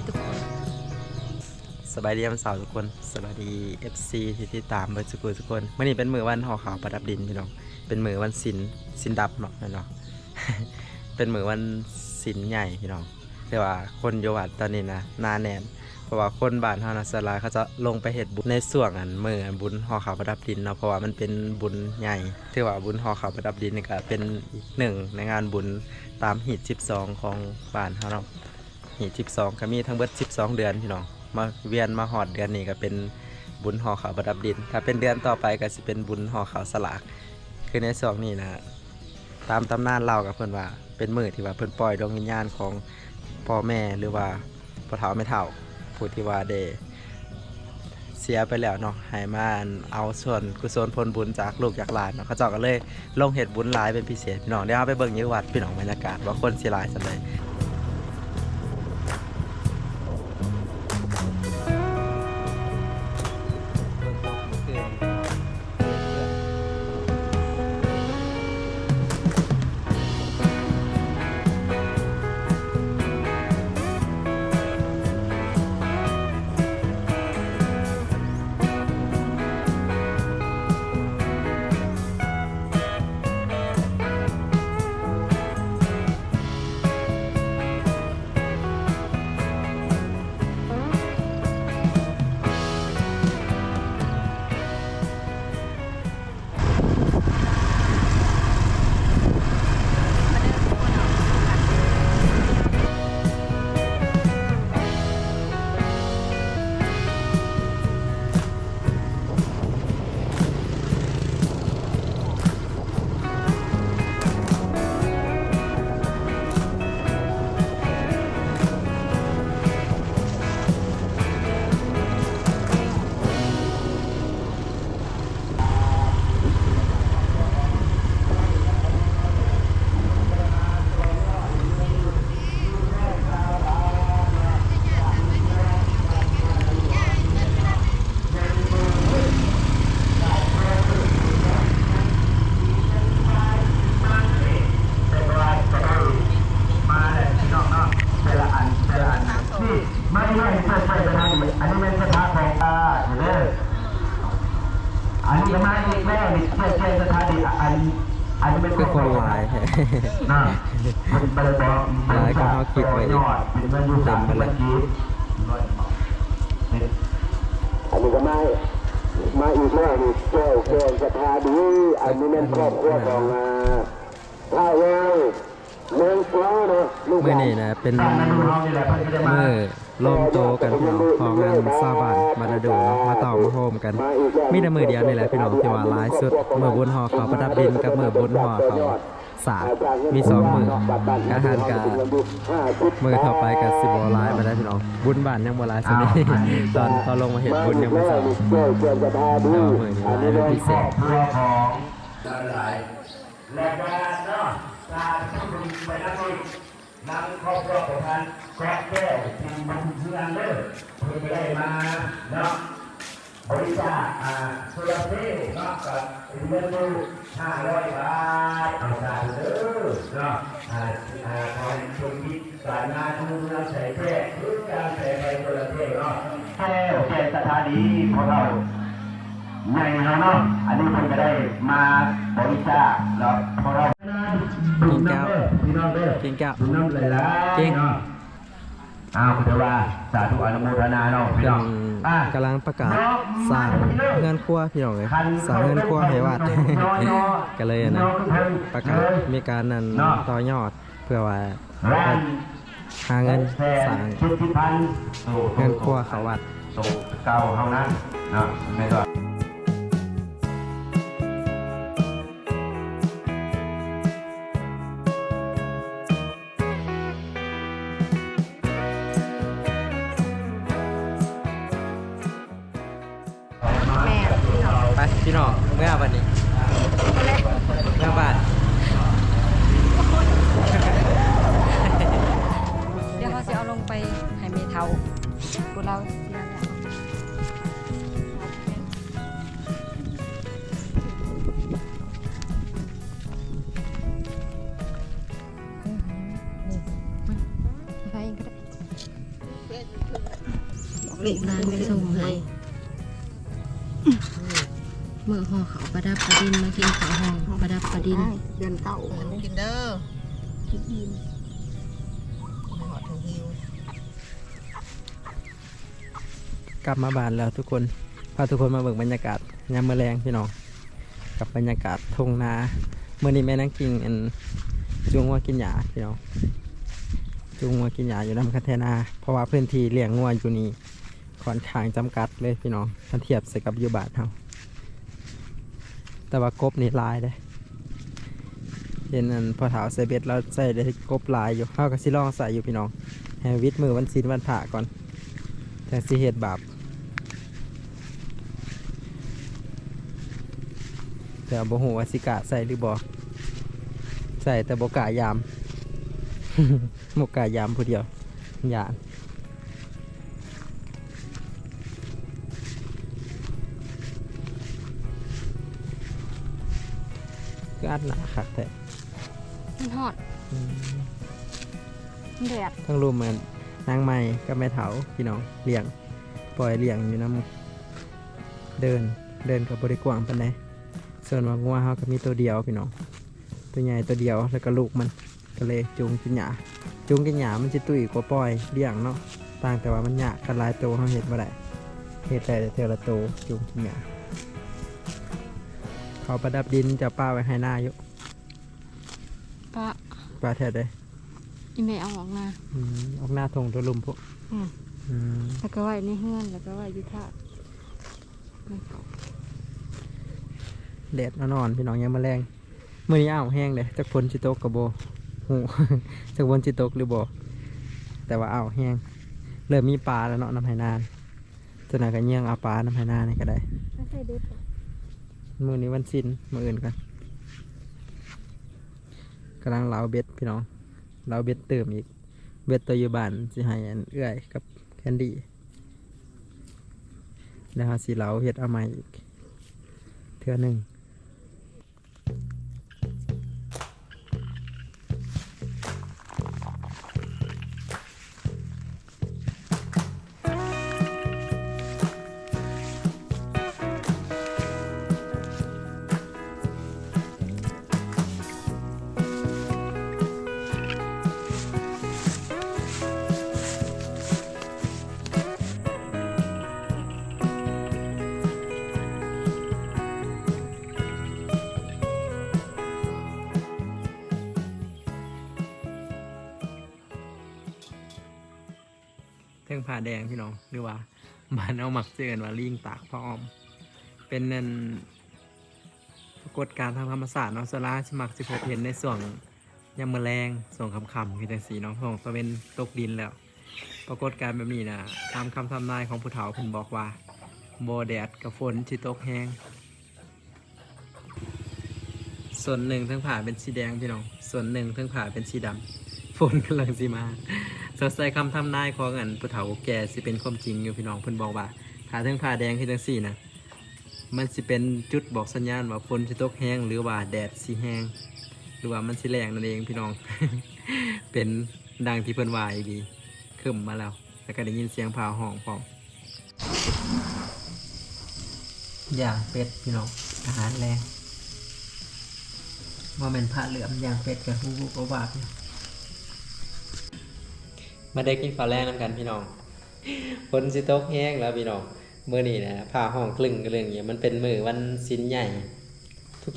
บายดีทุกคน สบายดีวันเสาร์ทุกคน สบายดี FC ที่ติดตามเบิร์ดสกุลทุกคนมื่อนี้เป็นมือวันห่อขาวประดับดินพี่น้อง เป็นมือวันศิลศิลดับเนาะพี่น้องเป็นมือวันศิลใหญ่พี่น้องแต่ว่าคนโยวัดตอนนี้นะหนาแน่นเพราะว่าคนบ้านเฮานะสลายเขาจะลงไปเฮ็ดบุญในส่วงอันมืออันบุญห่อขาวประดับดินเนาะเพราะว่ามันเป็นบุญใหญ่ถือว่าบุญห่อขาวประดับดินนี่ก็เป็นอีกหนึ่งในงานบุญตามหีด12 ของบ้านเฮาเนาะ หีบ12ก็มีทั้งเบิด12 เดือนพี่น้องมาเวียนมาหอดเดือนนี้ก็เป็นบุญห่อขาวประดับดิน ถ้าเป็นเดือนต่อไปก็สิเป็นบุญห่อขาวสลากคือในสองนี้นะตามตำนานเล่ากับเพิ่อนว่า เป็นมือที่ว่าเพิ่อนปล่อยดวงวิญญาณของพ่อแม่หรือว่าพ่อเฒ่าแม่เฒ่าผู้ที่ว่าได้เสียไปแล้วเนาะให้มาเอาส่วนกุศลผลบุญจากลูกจากหลานเนาะเขาเจ้าก็เลยลงเฮ็ดบุญหลายเป็นพิเศษพี่น้องเดี๋ยวเราไปเบิ่งยี่วัดพี่น้องบรรยากาศว่าคนสิหลายสันใดไอันนี้เป็นสถาของตาเด้ออันนี้ก็มาอีกแล้วนี่ใช่ใช่สถาดีอันอันนี้เป็นคนหลายนะมันไปเลยบอกหลายก็เอาคลิปไว้อีกเป็นเงินยูสามเป็นเมื่อกี้อันนี้ก็มามาอีกแล้วนี่แก้วแก้วสถาดีอันนี้เป็นครอบครัวของอ่าท่าเว้ยเมืองฟ้าเนาะลูกหมื่อนนี้นะเป็นตั้งแต่อ มือลมโตกันพี่น้องของงานซาบานมาดาดูเนาะมาต่อมาโฮมกัน มีแต่มือเดียวนี่แหละพี่น้องที่ว่าหลายสุดมือบุญห่อเขาประดับดินกับมือบุญห่อเขาสากมีสองมืออาหารกามือต่อไปกับสิบหลายมาได้พี่น้องบุญบ้านยังบ่หลายสนิทตอนเขาลงมาเห็นบุญยังไม่สองแต่ว่ามือนี้หลายเป็นพิเศษเพื่อของหลายและการเนาะการที่คุณไปนั่ง นำครอบครัวของท่านครอบแก้วที่มันเพื่อนเด้อเพื่อไม่ได้มาเนาะบริจาคอ่าโซลาร์เซลล์เนาะกับเงินดูห้าร้อยบาทเอาใจเด้อเนาะอ่าอ่าขอให้ชมคิดสายงานมือเราใส่แท้หรือการใส่ไปโซลาร์เซลล์เนาะแก้วแก้วสถานีของเราใหญ่เนาะอันนี้ผมก็ได้มาบริจาคเนาะของเรา กินแก้วพี่น้องเด้อกินแก้วดูน้ำเลยละจริงเนาะอ้าวคุณเทว่าสาธุอนุโมทนาเนาะพี่เป็น้องนอะกำลังประกาศสร้างเงินครัวพี่น้องเลยสร้างเงินครัวให้วัดก็เลยนะประกาศมีการนั้นต่อยอดเพื่อว่าร้านหาเงินสร้างชิดที่พันเงินครัวเขาวัดสูเก่าเท่านั้นเนาะไม่ก็ เล็กร้านไปส่งให้เมื่อห่อเขาประดับประดินมากินข้าวห่อประดับประดินเดือนเก้ากินเด้อคิดดีหอดถึงหิวกลับมาบ้านแล้วทุกคน พาทุกคนมาเบิ่งบรรยากาศยามมื้อแรงพี่น้อง กับบรรยากาศทุ่งนาเมื่อนี้แม่นังกิงอันจุงว่ากินหญ้าพี่น้องจุงว่ากินหญ้าอยู่น้ำคันเทนา เพราะว่าพื้นที่เลี้ยงงัวอยู่นี่ ค่อนข้างจำกัดเลยพี่น้องถ้าเทียบใส่กับยูบานเฮาแต่ว่ากบนี่ลายเด้เห็นอันพอถาวใส่เบ็ดแล้วใส่ได้กบลายอยู่เฮาก็สิลองใส่อยู่พี่น้องให้วิทมือวันศีลวันพระก่อนแต่สิเฮ็ดบาปแต่บ่ฮู้ว่าสิกะใส่หรือบ่ใส่แต่บ่กะยามบ่กะยามผู้เดียวย่าน ก็อัดหนาคักแท้มันฮอดอืมมันแดดทั้งรวมมือนนางใหม่กับแม่เถาพี่น้องเลี้ยง ปล่อยเลี้ยงอยู่น้ำเดินเดินกับบริกว้างปานใดส่วนว่างัวเฮาก็มีตัวเดียวพี่น้อง ตัวใหญ่ตัวเดียวแล้วก็ลูกมันก็เลยจูงกินหญ้าจูงกินหญ้ามันจะตุ้ยกว่าปล่อยเลี้ยงเนาะต่างแต่ว่ามันหยากกันหลายตัวเฮาเห็ดบ่ได้เห็ดได้แต่เทอละตัวจูงกินหญ้า เขาประดับดินจะป้าไว้ให้หน้าอยู่ปะป้าแท้ได้อีเมเอาออกมาอืมออกหน้าทงตัวลุมพวกอืมอืมแล้วก็ไว้ในเฮือนแล้วก็ไว้อยุทธาแดดนอนๆพี่น้องยังมาแรงมื้อนี้อ้าวแห้งเลยจักฝนสิตกกับโบหูจักฝนสิตกหรือบ่แต่ว่าอ้าวแห้งเริ่มมีปลาแล้วเนาะน้ำไหนานตัวนั้นก็เยี่ยงเอาปลาน้ำไหนานนี่ก็ได้ไม่ใช่เด็ด มือนี้วันสิ้นมืออื่นกันกำลังเลาเบ็ดพี่น้องเลาเบ็ดเติมอีก เบ็ดตัวอยู่บ้านสิให้อันเอื้อยกับแคนดี้แล้วสีเหลาเฮ็ดเอาใหม่อีกเทื่อหนึ่ง ทิงผ่าแดงพี่น้องหรือว่าบ้านเอาหมักเจอกันว่าลิงตากพร้อม เป็นนั่นปรากฏการณ์ทางธรรมศาสตร์เนาะสลาสมักสิพบเห็นในส่วงยามมอแรงส่วงคำคำคือจังสีเนาะส่วงตะเวนตกดินแล้ว ปรากฏการณ์แบบนี้นะตามคำทำนายของผู้เฒ่าเพิ่นบอกว่าโบแดดกับฝนที่ตกแห้งส่วนหนึ่งทั้งผ่าเป็นสีแดงพี่น้อง ส่วนหนึ่งทั้งผ่าเป็นสีดำฝนกำลังสิมา สดใสคำทำนายของอันผู้เฒ่าแก่สิเป็นความจริงอยู่พี่น้องเพิ่นบอกว่าถ้าถึงผ้าแดงคือจังซี่นะมันสิเป็นจุดบอกสัญญาณว่าฝนสิตกแห้งหรือว่าแดดสิแห้งหรือว่ามันสิแรงนั่นเองพี่น้อง เป็นดังที่เพิ่นว่าอีดีขึ้นมาแล้วแล้วก็ได้ยินเสียงพาห้องพร้อมย่างเป็ดพี่น้องอาหารแรงว่าเป็นผ้าเหลือมย่างเป็ดกับฮู้ก็ว่าพี่ มาได้กินข้าวแรกน้ำกันพี่น้องฝนสิตกแห้งแล้วพี่น้องเมื่อนี้นะผ่าห้องคลึงกันเรื่องอย่างเงี้ยมันเป็นมือวันสินใหญ่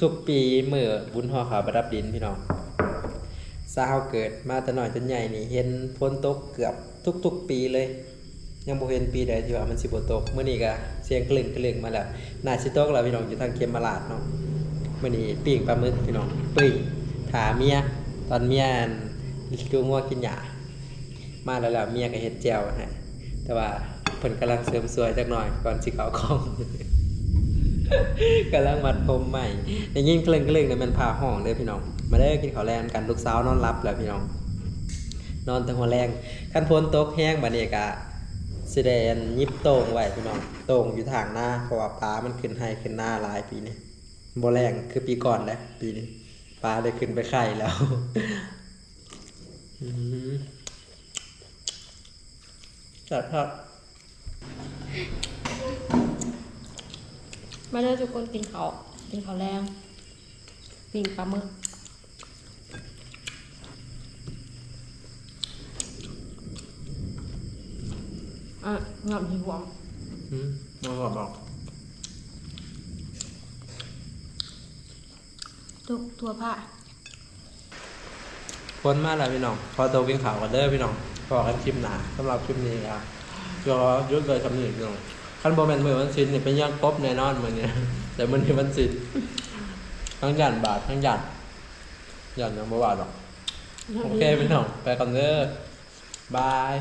ทุกๆ ปีมือบุญห่อขาวประดับดินพี่น้องสาวเกิดมาแต่หน่อยจนใหญ่นี่เห็นฝนตกเกือบทุก ๆ ปีเลย ยังบ่เห็นปีใดที่ว่ามันสิบ่ตกเมื่อนี้ก็เสียงคลึงคลึงมาแล้วน่าสิตกแล้วพี่น้องอยู่ทางเขมมาลาดเนาะเมื่อนี้ปิ้งปลาหมึกพี่น้องปิ้งถาเมียตอนเมียนดูงัวกินหญ้า มาแล้วล่ะเมียก็เฮ็ดแจวฮะแต่ว่าเพิ่นกำลังเสริมสวยจักหน่อยก่อนสิเขาของกำลังมัดผมใหม่ได้ยินเกลึงๆนั่นมันพาห้องเด้อพี่น้อง มาได้กินข้าวแรงกันลูกสาวนอนรับแล้วพี่น้อง นอนแต่หัวแรงคันฝนตกแห้งบัดนี้ก็สิได้อันยิบโต่งไว้พี่น้องโต่งอยู่ทางหน้าเพราะว่าปลามันขึ้นให้ขึ้นหน้าหลายปีนี้บ่แรงคือปีก่อนแหละปีนี้ปลาได้ขึ้นไปไข่แล้วอื จัดครับมาเด้อทุกคนกินข้าวกินข้าวแรงปิ้งปลาหมึกอะงอมหิวอะอืมมาบอกบอกทุกตัวผ้า คนมาแล้วพี่น้องพอโตกินข่าวกันเด้อพี่น้องพอกันคลิปหนาสำหรับคลิปนี้ครับก็ยุดเลยคำนี้พี่น้องขั้นโบแมนมือวันศิลป์นี่เป็นย่างกบแน่นอนมือนี้แต่มันนี่วันศิลป์ทั้งหยันบาททั้งหยันหยันยังบ่บาทหรอกโอเคพี่น้องไปกันเด้อบาย